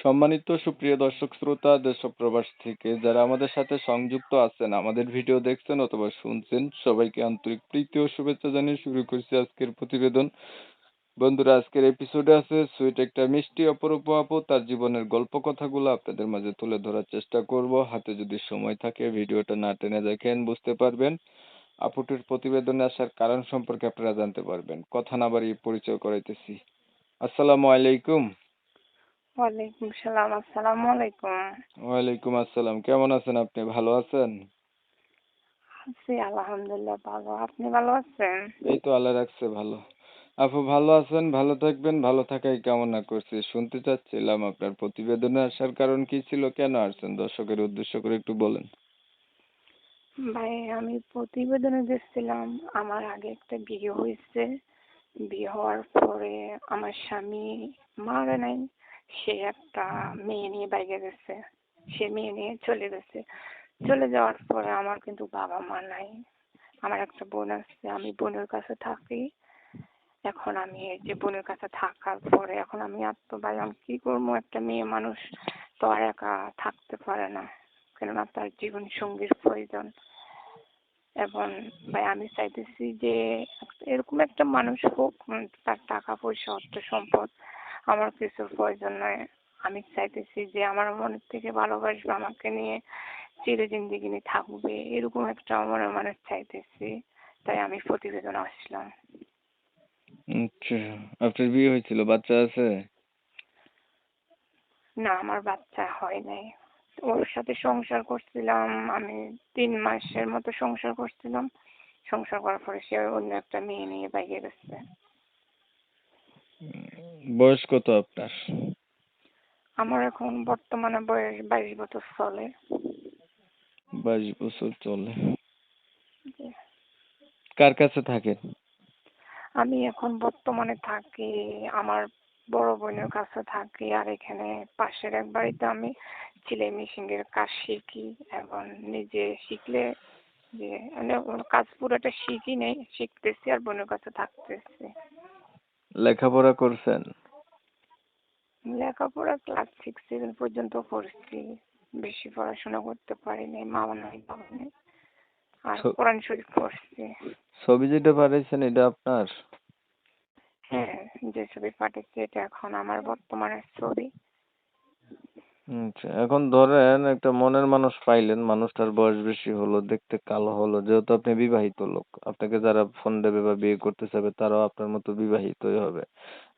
সম্মানিত সুপ্রিয় দর্শক শ্রোতা দেশ প্রবাস থেকে যারা আমাদের সাথে সংযুক্ত আছেন, আমাদের ভিডিও দেখছেন অথবা শুনছেন, সবাইকে আন্তরিক প্রীতি ও শুভেচ্ছা জানিয়ে শুরু করছি আজকের প্রতিবেদন। বন্ধুরা, আজকের এপিসোডে আছে সুইট একটা মিষ্টি অপরূপ আপু তার জীবনের গল্প কথাগুলো আপনাদের মাঝে তুলে ধরার চেষ্টা করব। হাতে যদি সময় থাকে, ভিডিওটা না টেনে দেখেন, বুঝতে পারবেন। আপুটির প্রতিবেদনে আসার কারণ সম্পর্কে আপনারা জানতে পারবেন। কথা না বাড়িয়ে পরিচয় করাইতেছি। আসসালামু আলাইকুম। ওয়ালাইকুম সালাম আসসালামু আলাইকুম। ওয়ালাইকুম আসসালাম কেমন আছেন আপনি ভালো আছেন? আছি আলহামদুলিল্লাহ ভালো। আপনি ভালো আছেন? এই তো আল্লাহ রাখছে ভালো। আপু ভালো আছেন ভালো থাকবেন ভালো থাকাই কামনা করছি। শুনতে চাচ্ছিলাম আপনার প্রতিবেদনে আসার কারণ কি ছিল কেন আসছেন? দর্শকের উদ্দেশ্য করে একটু বলেন। ভাই আমি প্রতিবেদনে দেখছিলাম আমার আগে একটা বিয়ে হয়েছে। বিয়ে হওয়ার পরে আমার স্বামী মারা নাই। সে একটা মেয়ে নিয়ে বাইরে গেছে। সে মেয়ে নিয়ে চলে গেছে। চলে যাওয়ার পরে আমার কিন্তু বাবা মা নাই। আমার একটা বোন আছে, আমি বোনের কাছে থাকি। এখন আমি এই যে বোনের কাছে থাকার পরে এখন আমি আর আমি কি করব? একটা মেয়ে মানুষ তো আর একা থাকতে পারে না। কেননা তার জীবন সঙ্গীর প্রয়োজন। এবং ভাই, আমি চাইতেছি যে এরকম একটা মানুষ হোক, তার টাকা পয়সা অর্থ সম্পদ আমার কিছুর প্রয়োজন নয়। আমি চাইতেছি যে আমার মনের থেকে ভালোবাসবে আমাকে নিয়ে চিরজিন্দিগি নিয়ে থাকবে এরকম একটা মনের মানুষ চাইতেছি। তাই আমি প্রতিবেদন আসলাম। আচ্ছা আপনার বিয়ে হয়েছিল বাচ্চা আছে? না আমার বাচ্চা হয় নাই। ওর সাথে সংসার করছিলাম আমি তিন মাসের মতো সংসার করছিলাম। সংসার করার পরে সে অন্য একটা মেয়ে নিয়ে বাইরে গেছে। বয়স কত আপনার? আমার এখন বর্তমানে বয়স বাইশ বছর চলে। বাইশ বছর চলে। কার কাছে থাকেন? আমি এখন বর্তমানে থাকি আমার বড় বোনের কাছে থাকি আর এখানে পাশের এক বাড়িতে আমি সেলাই মেশিনের কাজ শিখি এবং নিজে শিখলে যে মানে কাজ পুরোটা শিখি নেই শিখতেছি আর বোনের কাছে থাকতেছি। লেখাপড়া করছেন? লেখাপড়া ক্লাস সিক্স সেভেন পর্যন্ত পড়ছি। বেশি পড়াশোনা করতে পারিনি মা নাই বাবা নেই। আর কোরআন শরীফ পড়ছি। ছবি যেটা পাঠিয়েছেন এটা আপনার? হ্যাঁ যে ছবি পাঠিয়েছি এটা এখন আমার বর্তমানের ছবি। আচ্ছা এখন ধরেন একটা মনের মানুষ পাইলেন, মানুষটার বয়স বেশি হলো, দেখতে কালো হলো, যেহেতু আপনি বিবাহিত লোক, আপনাকে যারা ফোন দেবে বা বিয়ে করতে চাবে তারাও আপনার মতো বিবাহিতই হবে।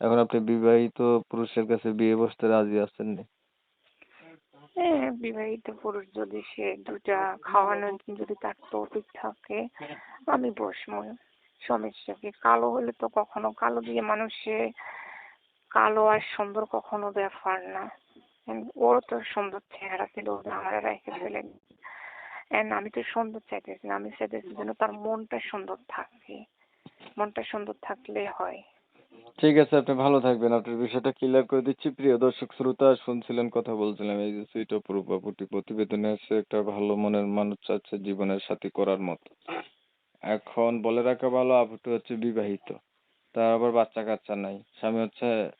এখন আপনি বিবাহিত পুরুষের কাছে বিয়ে বসতে রাজি আছেন নি? হ্যাঁ বিবাহিত পুরুষ যদি সে দুটা খাওয়ানোর যদি তার তৌফিক থাকে, আমি বসবো। সমস্যা কি কালো হলে তো কখনো কালো দিয়ে মানুষে কালো আর সুন্দর কখনো ব্যাপার না। ওর তো সুন্দর চেহারা ছিল আমার রেখে And আমি তো সুন্দর চাইতেছি না, আমি চাইতেছি যেন তার মনটা সুন্দর থাকে। মনটা সুন্দর থাকলে হয়। ঠিক আছে, আপনি ভালো থাকবেন। আপনার বিষয়টা ক্লিয়ার করে দিচ্ছি। প্রিয় দর্শক, শ্রোতা, শুনছিলেন, কথা বলছিলাম। এই যে সুইট অপরূপ আপুটি প্রতিবেদনে আছে, একটা ভালো মনের মানুষ চাচ্ছে জীবনের সাথী করার মতো। এখন বলে রাখা ভালো, আপুটি হচ্ছে বিবাহিত। তার আবার বাচ্চা কাচ্চা নাই। স্বামী হচ্ছে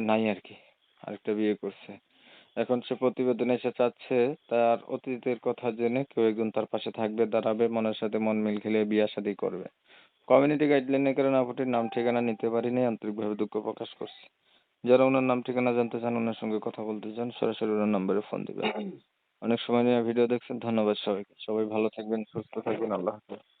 নাই আর কি। আরেকটা বিয়ে করছে। এখন সে প্রতিবেদনে এসে চাচ্ছে, তার অতীতের কথা জেনে কেউ একজন তার পাশে থাকবে, দাঁড়াবে, মনের সাথে মন মিল খেলে বিয়ে শাদী করবে। কমিউনিটি গাইডলাইনের কারণে আপুটির নাম, ঠিকানা নিতে পারিনি, আন্তরিকভাবে দুঃখ প্রকাশ করছি। যারা ওনার নাম, ঠিকানা জানতে চান, ওনার সঙ্গে কথা বলতে চান, সরাসরি ওনার নাম্বারে ফোন দিবেন। অনেক সময় নিয়ে ভিডিও দেখছেন, ধন্যবাদ সবাইকে। সবাই ভালো থাকবেন, সুস্থ থাকবেন, আল্লাহ হাফেজ।